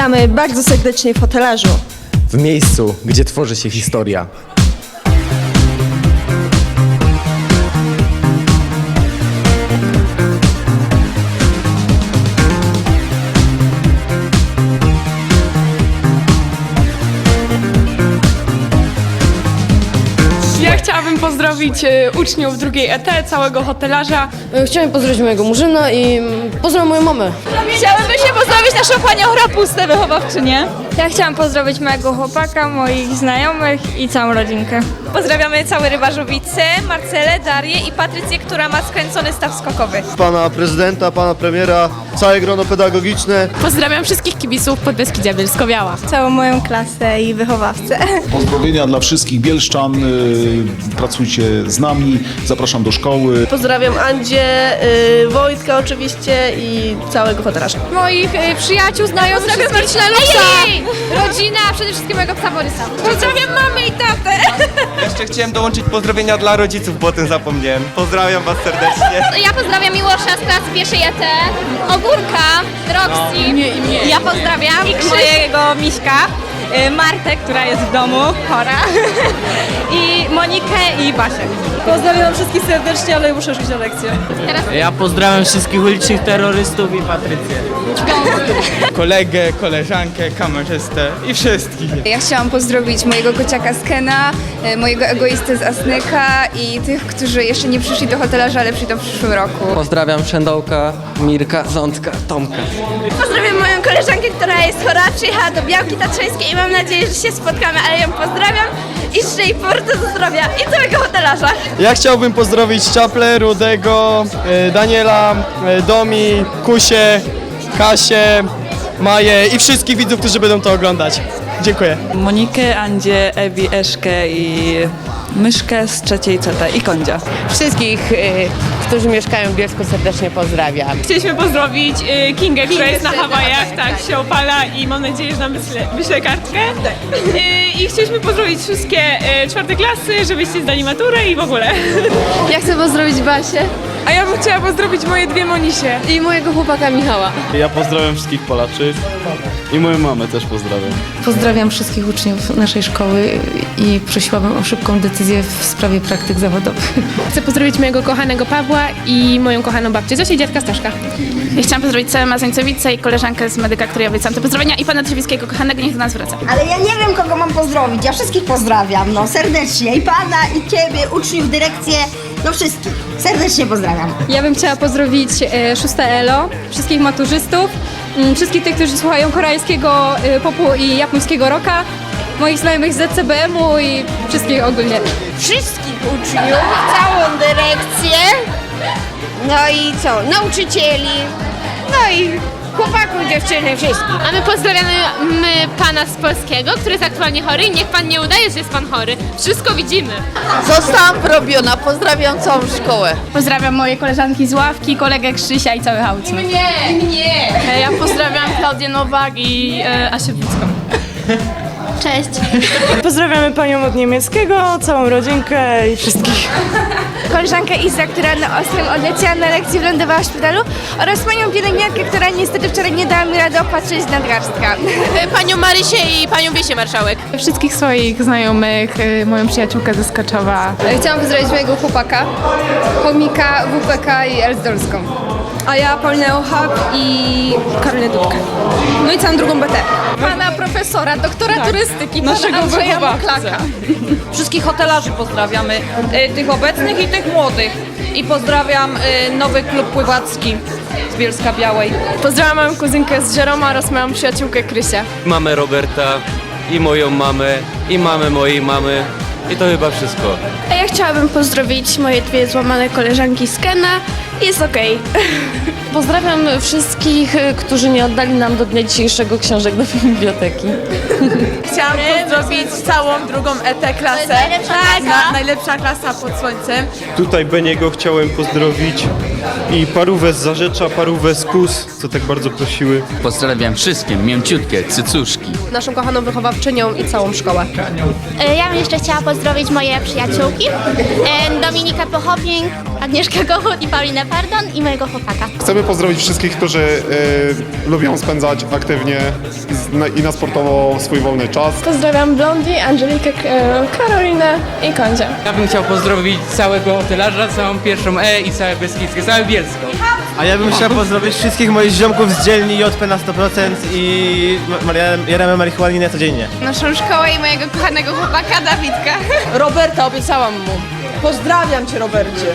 Witamy bardzo serdecznie w hotelarzu. W miejscu, gdzie tworzy się historia. Pozdrowić e, uczniów drugiej ET, całego hotelarza. E, Chciałem pozdrowić mojego murzyna i pozdrawiam moją mamę. Chciałabym się pozdrowić naszą panią Rapustę, wychowawczynię. Ja chciałam pozdrowić mojego chłopaka, moich znajomych i całą rodzinkę. Pozdrawiamy całe Rybarzowice, Marcelę, Darię i Patrycję, która ma skręcony staw skokowy. pana prezydenta, pana premiera, całe grono pedagogiczne. Pozdrawiam wszystkich kibiców Podbeskidzia Bielsko-Biała. Całą moją klasę i wychowawcę. Pozdrowienia dla wszystkich Bielszczan. y, Pracujcie z nami. Zapraszam do szkoły. Pozdrawiam Andzie, y, Wojtka oczywiście i całego hotelarza. Moich y, przyjaciół, znajomych, wszystkich. Ej, Rodzina, a przede wszystkim mojego psa Borysa. Pozdrawiam mamę i tatę. Jeszcze chciałem dołączyć pozdrowienia dla rodziców, bo o tym zapomniałem. Pozdrawiam was serdecznie. Ja pozdrawiam Miłosza z klasy pierwszej ET, Ogórka, Roxy. Ja pozdrawiam mojego Miśka, Martę, która jest w domu, chora, i Monikę i Basię. Pozdrawiam wszystkich serdecznie, ale muszę już iść na lekcję. Ja pozdrawiam wszystkich ulicznych terrorystów i Patrycję. Kolegę, koleżankę, kamerzystę i wszystkich. Ja chciałam pozdrowić mojego kociaka Skena, e, mojego egoistę z Asnyka i tych, którzy jeszcze nie przyszli do hotelarza, ale przyjdą w przyszłym roku. Pozdrawiam Szędołka, Mirka, Zątka, Tomka. Pozdrawiam moją koleżankę, która jest chora, przyjechała do Białki Tatrzańskiej i mam nadzieję, że się spotkamy, ale ją pozdrawiam i życzę jej powrotu do zdrowia i całego hotelarza. Ja chciałbym pozdrowić Czaple, Rudego, e, Daniela, e, Domi, Kusię, Kasię, Maję i wszystkich widzów, którzy będą to oglądać. Dziękuję. Monikę, Andzie, Ewi, Eszkę i Myszkę z trzeciej CT i Kondzia. Wszystkich, którzy mieszkają w Bielsku serdecznie pozdrawiam. Chcieliśmy pozdrowić y, Kingę, która jest na Hawajach, tak, się opala i mam nadzieję, że nam wyśle, wyśle kartkę. Y, I chcieliśmy pozdrowić wszystkie y, czwarte klasy, żebyście zdali maturę i w ogóle. Ja chcę pozdrowić Basię A ja bym chciała pozdrowić moje dwie Monisie. i mojego chłopaka Michała. Ja pozdrawiam wszystkich Polaczy i moją mamę też pozdrawiam. Pozdrawiam wszystkich uczniów naszej szkoły i prosiłabym o szybką decyzję w sprawie praktyk zawodowych. Chcę pozdrowić mojego kochanego Pawła i moją kochaną babcię Zosię i dziadka Staszka. Ja chciałam pozdrowić całe Mazańcowice i koleżankę z medyka, której obiecałam te pozdrowienia i pana Trzewiskiego kochanego, niech do nas wraca. Ale ja nie wiem, kogo mam pozdrowić. Ja wszystkich pozdrawiam, no serdecznie. I pana, i ciebie, uczniów, dyrekcję, no wszystkich. Serdecznie pozdrawiam. Ja bym chciała pozdrowić e, szóste ELO, wszystkich maturzystów, mm, wszystkich tych, którzy słuchają koreańskiego e, popu i japońskiego rocka, moich znajomych z ZCBM-u i wszystkich ogólnie. Wszystkich uczniów, całą dyrekcję. No i co? Nauczycieli. No i chłopaków, dziewczyny, wszystkich. A my pozdrawiamy my pana z polskiego, który jest aktualnie chory i niech pan nie udaje, że jest pan chory. Wszystko widzimy. Zostałam porobiona, pozdrawiam całą szkołę. Pozdrawiam moje koleżanki z ławki, kolegę Krzysia i cały hałas. Mnie, mnie! Ja pozdrawiam Klaudię Nowak i e, Asię. Cześć. Pozdrawiamy panią od niemieckiego, całą rodzinkę i wszystkich. Koleżankę Iza, która na ostrym odleciała na lekcji wylądowała w szpitalu oraz panią pielęgniarkę, która niestety wczoraj nie dała mi rady opatrzyć nadgarstka. Panią Marysię i panią Wiesię Marszałek. Wszystkich swoich znajomych, y, moją przyjaciółkę ze Skaczowa. E, Chciałam pozdrowić mojego chłopaka, chomika, WPK i Elsdolską. A ja Paulinę Ochab i Karolinę Dudkę. No i całą drugą BT. Pana profesora, doktora turystyki, naszego pana Andrzeja wychowawcę. Moklaka. Wszystkich hotelarzy pozdrawiamy, e, tych obecnych i tych młodych. I pozdrawiam e, nowy klub pływacki z Bielska Białej. Pozdrawiam moją kuzynkę z Żeroma oraz moją przyjaciółkę Krysię. Mamy Roberta i moją mamę i mamę mojej mamy. I to chyba wszystko. A ja chciałabym pozdrowić moje dwie złamane koleżanki z Kena. Jest okej. Pozdrawiam wszystkich, e, którzy nie oddali nam do dnia dzisiejszego książek do biblioteki. Chciałam pozdrowić całą drugą ET klasę. Tak, na, najlepsza klasa pod słońcem. Tutaj Beniego chciałem pozdrowić i parówę z Zarzecza, parówę z Kus, co tak bardzo prosiły. Pozdrawiam wszystkie mięciutkie cycuszki. Naszą kochaną wychowawczynią i całą szkołę. E, Ja bym jeszcze chciała pozdrowić moje przyjaciółki, e, Dominikę Pochopnik, Agnieszkę Kochut i Paulinę Pardon i mojego chłopaka. Chcemy pozdrowić wszystkich, którzy y, lubią spędzać aktywnie z- na, i na sportowo swój wolny czas. Pozdrawiam Blondi, Angelikę, Karolinę i Kondzie. Ja bym chciał pozdrowić całego hotelarza, całą pierwszą E i całe Beskidzkie, całe Bielsko. A ja bym chciał pozdrowić wszystkich moich ziomków z dzielni JP na 100% i jaramy marihuaninę codziennie. Naszą szkołę i mojego kochanego chłopaka Dawidka. Roberta, obiecałam mu. Pozdrawiam cię, Robercie.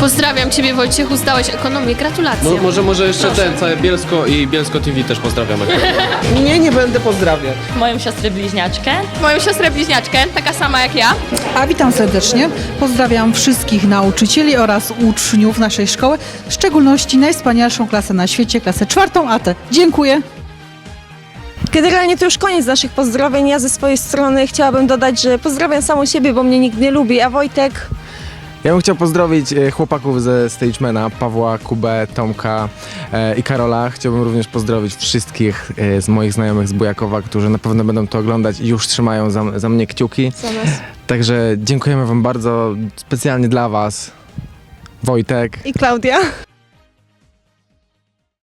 Pozdrawiam Ciebie Wojciechu, zdałeś ekonomię, gratulacje. może, może jeszcze ten, całe Bielsko i Bielsko TV też pozdrawiamy. Nie, nie będę pozdrawiać. Moją siostrę bliźniaczkę. Moją siostrę bliźniaczkę, taka sama jak ja. A witam serdecznie. Pozdrawiam wszystkich nauczycieli oraz uczniów naszej szkoły, w szczególności najwspanialszą klasę na świecie, klasę czwartą AT. Dziękuję. Generalnie to już koniec naszych pozdrowień. Ja ze swojej strony chciałabym dodać, że pozdrawiam samą siebie, bo mnie nikt nie lubi, a Wojtek Ja bym chciał pozdrowić e, chłopaków ze Stagemana, Pawła, Kubę, Tomka e, i Karola. Chciałbym również pozdrowić wszystkich e, z moich znajomych z Bujakowa, którzy na pewno będą to oglądać i już trzymają za, za mnie kciuki. Także dziękujemy wam bardzo, specjalnie dla was. Wojtek. i Klaudia.